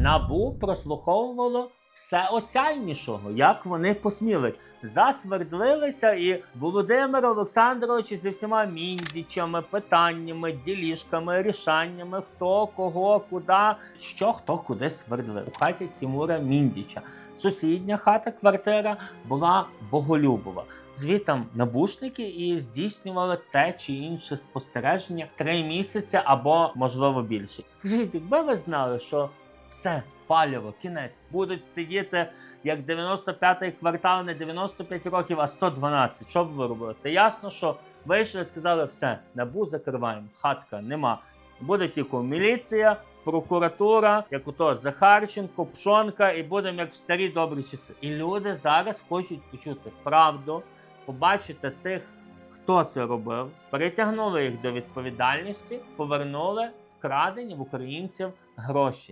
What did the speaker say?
Набу прослуховувало все осяйнішого, як вони посміли. Засвердлилися, і Володимир Олександрович зі всіма міндічами, питаннями, ділішками, рішаннями, хто кого, куди, що хто куди свердлив. У хаті Тимура Міндіча. Сусідня хата, квартира була Боголюбова. Звітам набушники і здійснювали те чи інше спостереження три місяці або можливо більше. Скажіть, якби ви знали, що все паліво, кінець будуть сидіти як 95-й квартал, не 95 років, а 112. Що ви робили? Ясно, що вийшли сказали, все, набу закриваємо, хатка нема. Буде тільки міліція, прокуратура, як ото Захарченко, Пшонка, і будемо як в старі добрі часи. І люди зараз хочуть почути правду, побачити тих, хто це робив, притягнули їх до відповідальності, повернули вкрадені в українців гроші.